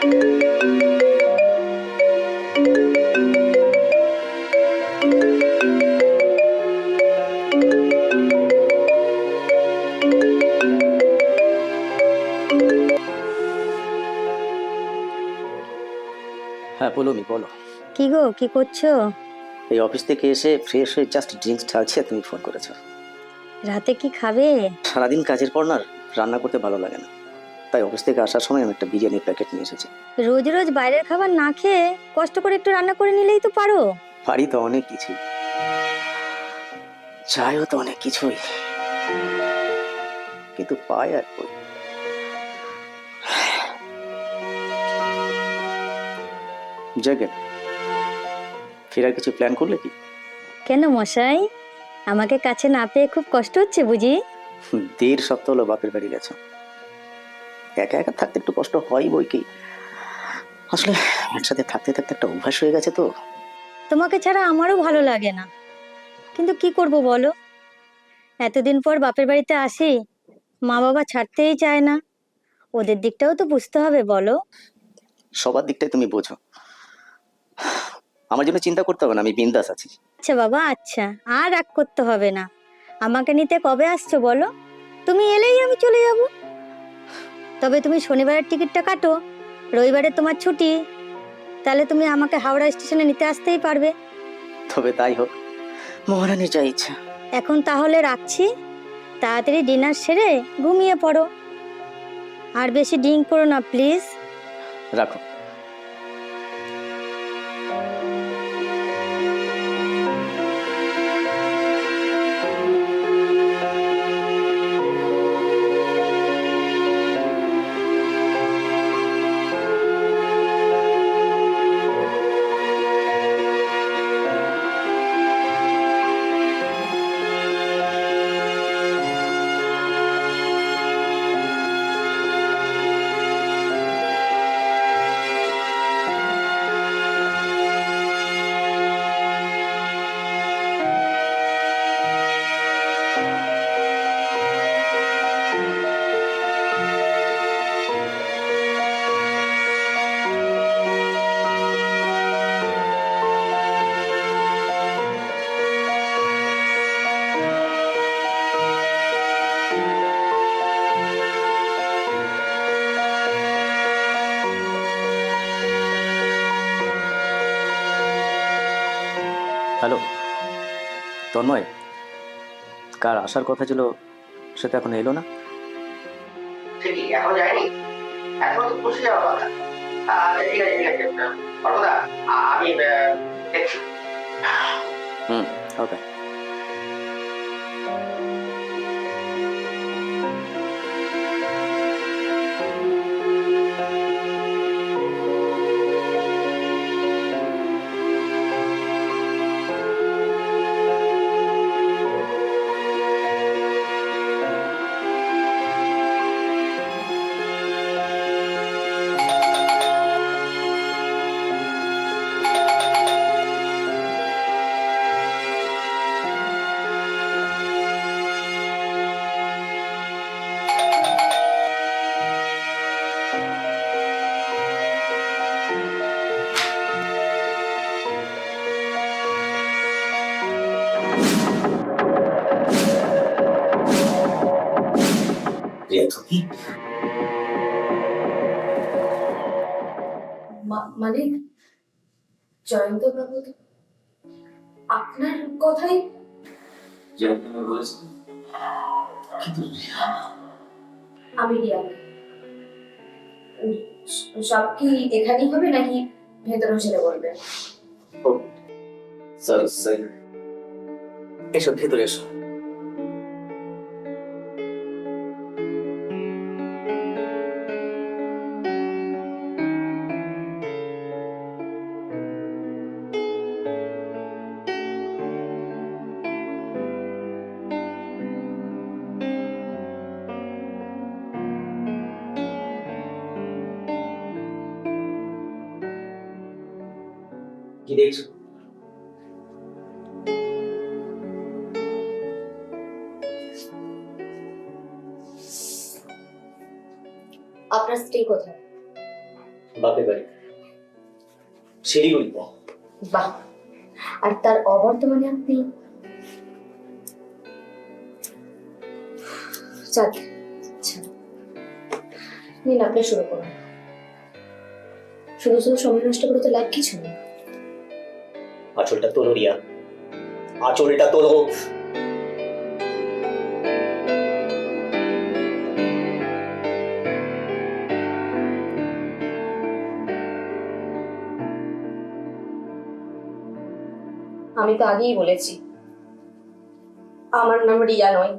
হ্যাঁ বলুমি বলো। কি গো কি করছ? এই অফিস থেকে এসে ফ্রেশ হয়ে জাস্ট ড্রিঙ্কস ঢালছি আর তুমি ফোন করেছ। রাতে কি খাবে? সারাদিন কাজের পর না রান্না করতে ভালো লাগে না। তাই অফিস থেকে আসার সময় আমি একটা বিরিয়ানির প্যাকেট নিয়ে এসেছি। রোজ রোজ বাইরের খাবার না খেয়ে কষ্ট করে একটু রান্না করে নিলেই তো পারো। পারি তো অনেক কিছুই। চাইও তো অনেক কিছুই। কিন্তু পাই আর কই? জাগেন ফেরার কিছু প্ল্যান করলে কি? কেন মশাই? আমাকে কাছে না পেয়ে খুব কষ্ট হচ্ছে বুঝি? দেড় সপ্তাহ হলো বাপের বাড়ি গেছো। একা একা থাকতে একটু কষ্ট হয় বই কি? আসলে একসাথে থাকতে থাকতে একটা অভ্যাস হয়ে গেছে তো। তোমাকে ছাড়া আমারও ভালো লাগে না। কিন্তু কি করব বলো? এতদিন পর বাপের বাড়িতে আসি মা বাবা ছাড়তেই চায় না। ওদের দিকটাও তো বুঝতে হবে বলো। সবার দিকটাই তুমি বোঝো। আমার জন্য চিন্তা করতে হবে না আমি বিন্দাস আছি। আচ্ছা বাবা আচ্ছা। আর রাগ করতে হবে না। আমাকে নিতে কবে আসছো বলো? তুমি এলেই আমি চলে যাব। তবে তুমি শনিবারের টিকিটটা কাটো রবিবারে তোমার ছুটি। তাহলে তুমি আমাকে হাওড়া স্টেশনে নিতে আসতেই পারবে। তবে তাই হোক মহারানী যা ইচ্ছা। এখন তাহলে রাখছি। তাড়াতাড়ি ডিনার সেরে ঘুমিয়ে পড়ো। আর বেশি ড্রিঙ্ক করো না প্লিজ। রাখো। হ্যালো তন্ময়। কার আসার কথা ছিল সে তো এখন এলো না? ঠিকই এখন যায়নি? এখন তো যাওয়ার কথা। ঠিক আছে ঠিক আছে। আমি দেখছি। হুম ওকে। রিয়া তুমি মা- মানে জয়ন্ত বাবু আপনার কথাই আমি কিন্তু আমি রিয়া। সব কি এখানেই হবে নাকি ভেতরে ছেড়ে বলবেন সরি সরি এসো ভেতরে এসো। কি দেখছ? আপনার স্ত্রী কোথায়? বাপের বাড়ি। শিলিগুড়িতে। বাহ। আর তার অবর্তমানে আপনি? আচ্ছা। নিন আপনি শুরু করুন। শুধু শুধু সময় নষ্ট করে তো লাভ কিছু নেই। আঁচলটা তোলো রিয়া। আঁচলটা তোলো। আমি তো আগেই বলেছি আমার নাম রিয়া নয়।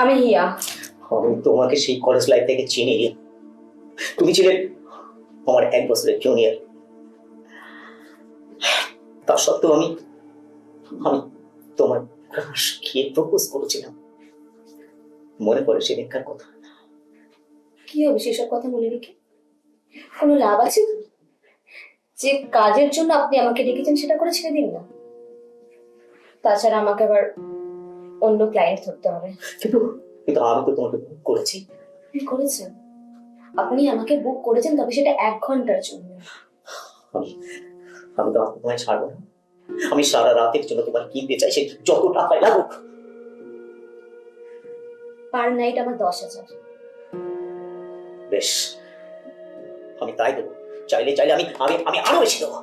আমি হিয়া। আমি তোমাকে সেই কলেজ লাইফ থেকে চিনি। তুমি ছিলে আমার এক বছরের জুনিয়র তা সত্ত্বেও আমি আমি তোমার ক্রাশ খেয়ে প্রপোজ করেছিলাম? মনে পড়ে সেদিনকার কথা। কি হবে সেসব কথা মনে রেখে? কোনো লাভ আছে? যে কাজের জন্য আপনি আমাকে ডেকেছেন সেটা করে ছেড়ে দিন না। তাছাড়া আমাকে আবার অন্য ক্লায়েন্ট ধরতে হবে। কিন্তু কিন্তু আমি তো তোমাকে book করেছি। আপনি করেছেন। আপনি আমাকে বুক করেছেন তবে সেটা এক ঘণ্টার জন্য। আমি তো তোমায় ছাড়বো না। আমি সারা রাতের জন্য তোমার কিনতে চাই সে যত টাকায় লাগুক। পার নাইট আমার দশ হাজার। বেশ আমি তাই দেবো। চাইলে চাইলে আমি আমি আমি আরও বেশি দেবো।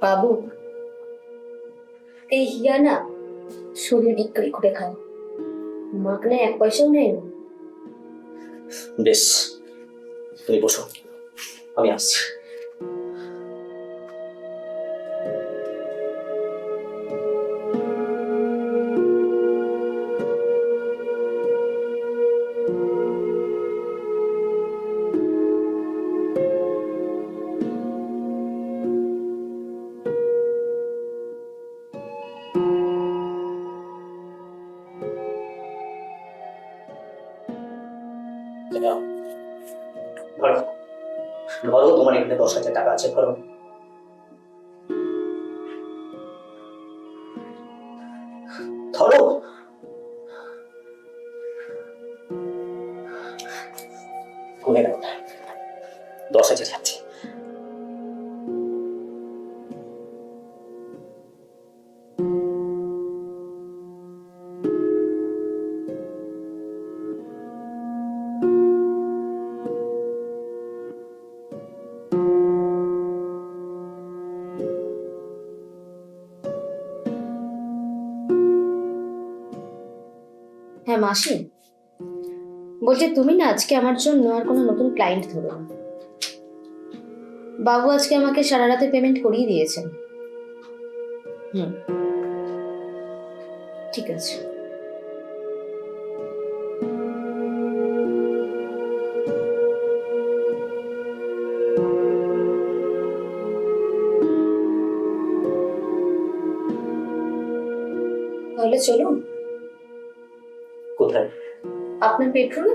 বাবু এই হিয়া না শরীর বিক্রি করে খায়। মাগনে এক পয়সাও নেয় না। বেশ তুমি বসো। আমি আসছি। ধরো। তোমার এখানে দশ হাজার টাকা আছে ধরো। মাসি? বলছে, তুমি না আজকে আমার জন্য আর কোনো নতুন ক্লায়েন্ট ধরো না। বাবু আজকে আমাকে সারা রাতে পেমেন্ট করিয়ে দিয়েছেন। হুম। ঠিক আছে। চলুন। কোথায়? আপনার বেডরুমে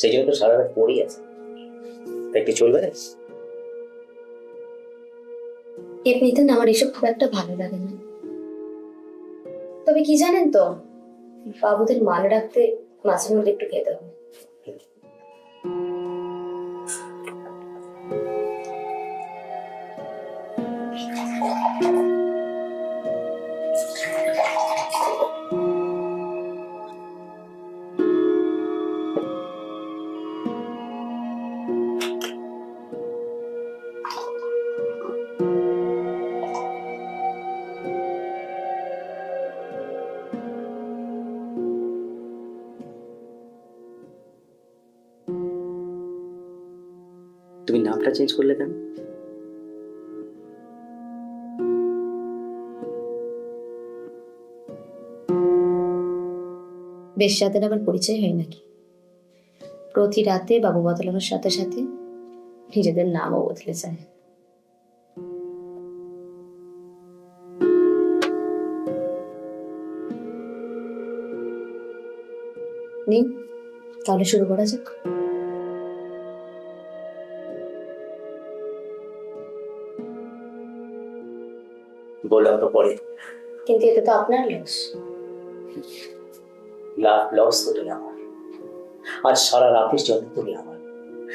সেই জন্য তো সারা রাত পড়েই আছে। তাই কি চলবে? না এমনিতে না আমার এসব খুব একটা ভালো লাগে না। তবে কি জানেন তো বাবুদের মান রাখতে মাঝে মধ্যে একটু খেতে হবে। চেঞ্জ করলে কেন? বেশ, রাতের আবার পরিচয় হয় নাকি? প্রতি রাতে বাবু বদলানোর সাথে সাথে নিজেদের নামও বদলে যায়। তাহলে শুরু করা যাক। বললাম পরে কিন্তু এতে তো আপনার লস লাভ লস হতো না আমার। আজ সারা রাতের জন্য তুমি আমার।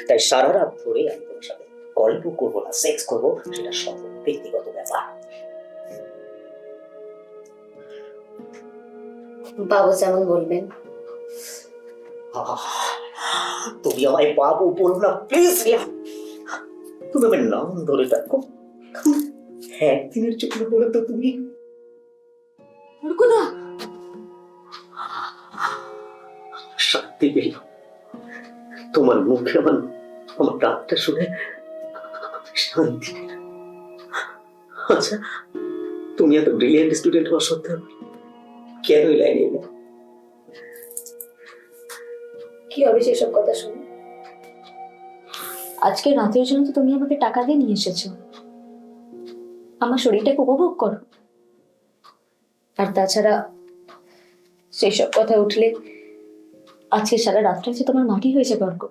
তাই সারা রাত ধরে আমি তোমার সাথে গল্প করব না সেক্স করব সেটা সব ব্যক্তিগত ব্যাপার। বাবু যেমন বলবেন। তুমি আমায় বাবু বলো না প্লিজ তুমি আমার নাম ধরে ডাকো। একদিনের জন্য বলে তো তুমি। শান্তি পেল তোমার মুখে আমার আমার ডাকটা শুনে শান্তি পেল আচ্ছা তুমি এত ব্রিলিয়েন্ট স্টুডেন্ট হওয়া সত্ত্বেও কেন এই লাইনে এলে? কি হবে সেসব কথা শুনে? আজকে রাতের জন্য তো তুমি আমাকে টাকা দিয়ে নিয়ে এসেছ। আমার শরীরটাকে উপভোগ করো। আর তাছাড়া সেসব কথা উঠলে আজকে সারা রাতটা যে তোমার মাটি হয়েছে গর্গ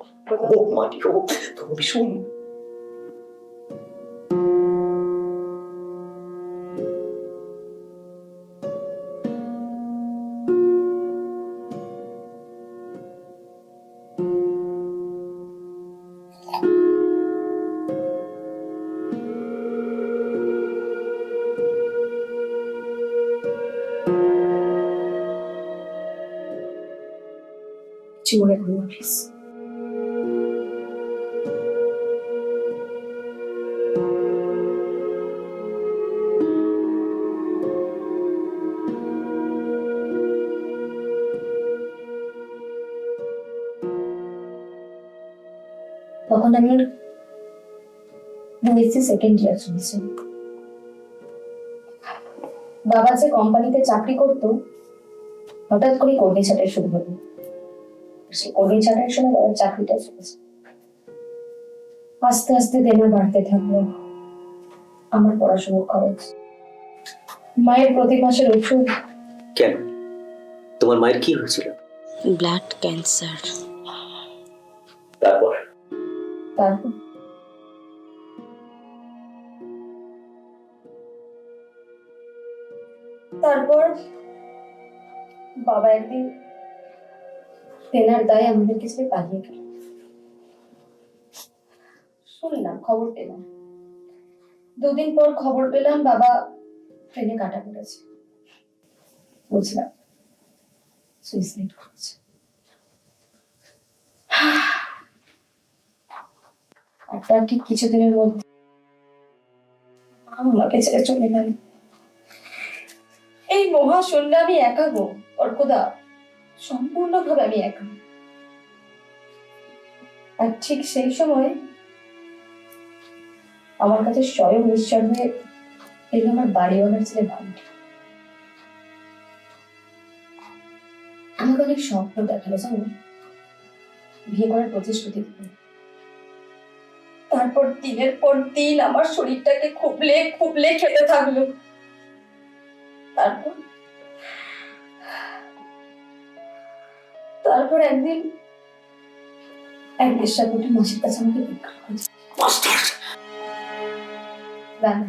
মাটি হোক তুমি ভীষণ কিছু মনে করো না তখন সেকেন্ড ইয়ার বাবা যে কোম্পানিতে চাকরি করতো, হঠাৎ করে কর্মী ছাঁটাই শুরু হলো। সেই ছাঁটাইয়ের সময় বাবার চাকরিটা চলেছে আস্তে আস্তে দেনা বাড়তে থাকল। আমার পড়াশোনার খরচ। মায়ের প্রতি মাসের ওষুধ। কেন? তোমার মায়ের কি হয়েছিল? Blood cancer. তারপর? তারপর? তারপর বাবা একদিন তেনার দায় আমাদেরকে ছেড়ে পালিয়ে গেল শুনলাম খবর পেলাম। দুদিন পর খবর পেলাম বাবা ট্রেনে কাটা পড়েছে বুঝলাম। সুইসাইড করেছে। আর ঠিক কিছুদিনের মধ্যে আমাকে ছেড়ে চলে গেল। এই মহাশূন্যে আমি একা গো অর্কদা সম্পূর্ণভাবে আমি একা। আর ঠিক সেই সময় আমার কাছে স্বয়ং ঈশ্বর হয়ে এলো আমার বাড়িওয়ালার ছেলে বাবুটি আমাকে অনেক স্বপ্ন দেখাল, জানো? বিয়ে করার প্রতিশ্রুতি তারপর দিনের পর দিন আমার শরীরটাকে খুবলে খুবলে খেতে থাকল। তারপর তারপর একদিন এক মাসির কাছে আমাকে বিক্রি করেছে না না।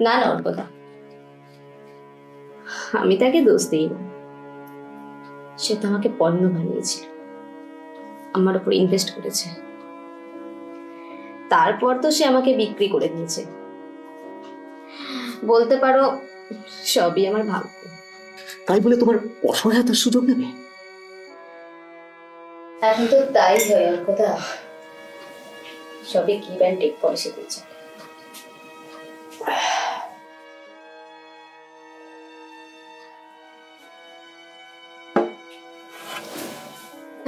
না না ওর কথা। আমি তাকে দোষ দিই না। সে তো আমাকে পণ্য বানিয়েছিল। আমার উপর ইনভেস্ট করেছে। তারপর তো সে আমাকে বিক্রি করে দিয়েছে। বলতে পারো সবই আমার ভাগ্য। তাই বলে তোমার অসহায়তার সুযোগ নেবে? এখন তো তাই হয় আর কথা। সবই গিভ অ্যান্ড টেক পলিসিতে চলে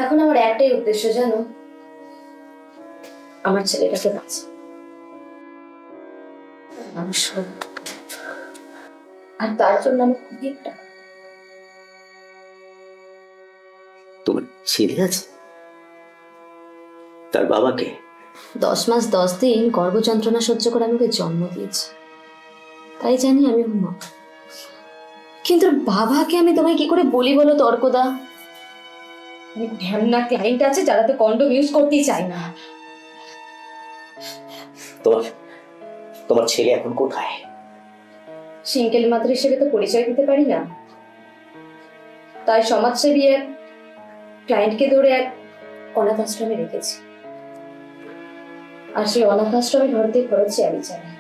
এখন আমার একটাই উদ্দেশ্য জানো? আমার ছেলেটাকে বাঁচা মানুষ হোক। আর তার জন্য আমি একটা তোমার ছেলে আছে? তার বাবাকে? দশ মাস দশ দিন গর্ভ যন্ত্রণা সহ্য করে আমি জন্ম দিয়েছি। তাই জানি আমি ওর মা। কিন্তু বাবাকে আমি তোমায় কি করে বলি বলো তর্কদা? অনেক ঢ্যামনা ক্লায়েন্ট আছে যারা তো কন্ডোম ইউজ করতেই চায় না। তোমার তোমার ছেলে এখন কোথায়? সিঙ্গেল মাত্র হিসেবে তো পরিচয় দিতে পারি না। তাই সমাজসেবী এক ক্লায়েন্টকে ধরে এক অনাথ আশ্রমে রেখেছি। আর সেই অনাথ আশ্রমে ঘর দিয়ে খরচই আমি চালাই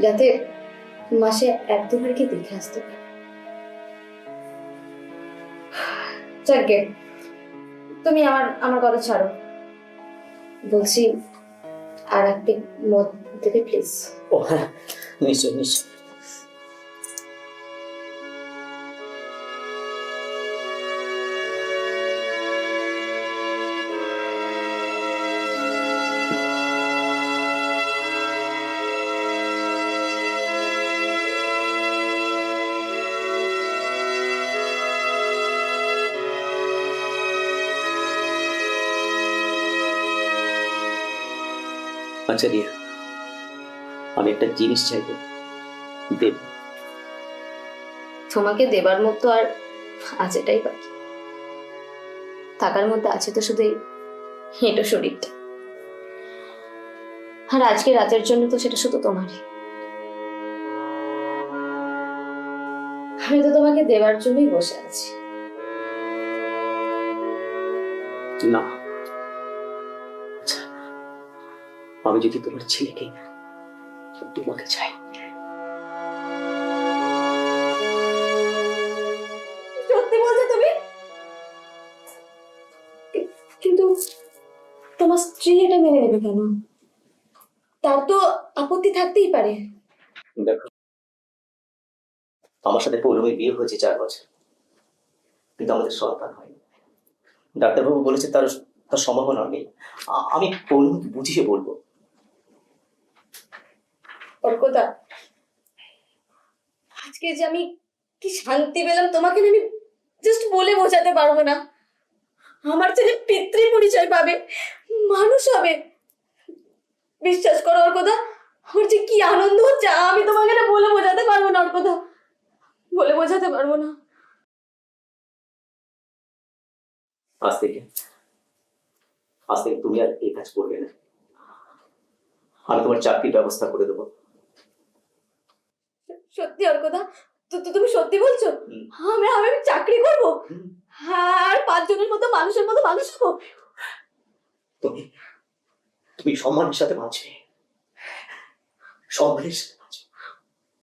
যাতে মাসে এক দুবার কি দেখে আসতে পারি। তুমি আমার আমার কথা ছাড়ো। বলছি আর একটি মদ দেবে, প্লিজ। ও হ্যাঁ। নিশ্চয় নিশ্চয় আচ্ছা রিয়া আমি একটা জিনিস চাইব। দেব। তোমাকে দেবার মতো আর আজ এটাই বাকি। থাকার মধ্যে আছে তো শুধু হেঁটো শরীরটা। আর আজকে রাতের জন্য তো সেটা শুধু তোমারই। আমি তো তোমাকে দেবার জন্যই বসে আছি। না। আচ্ছা, আমি যদি তোমার ছেলেকে তোমাকে চাই। সত্যি বলছো তুমি? কিন্তু তোমার স্ত্রী এটা মেনে নেবে কেন? তার তো আপত্তি থাকতেই পারে। দেখো আমার সাথে পৌলমীর বিয়ে হয়েছে চার বছর কিন্তু আমাদের সন্তান হয়নি। ডাক্তারবাবু বলেছে তার তার সম্ভাবনা নেই। আমি পৌলমীকে বুঝিয়ে বলব অর্কদা আজকে যে আমি কি শান্তি পেলাম তোমাকে আমি জাস্ট বলে বোঝাতে পারব না। আমার ছেলে পিতৃ পরিচয় পাবে, মানুষ হবে। বিশ্বাস করো অর্কদা আমার যে কি আনন্দ হচ্ছে, আমি তোমাকে না বলে বোঝাতে পারব না অর্কদা বলে বোঝাতে পারব না। আজ থেকে আজ থেকে তুমি আর এই কাজ করবে না। আমি তোমার চাকরির ব্যবস্থা করে দেবো। সত্যি অর্কদা তো তো তুমি সত্যি বলছো? হুম। আমি আমি চাকরি করব। আর পাঁচজনের মতো মানুষের মতো মানুষ হব? তুমি তুমি সম্মানের সাথে বাঁচবে। সম্মানের সাথে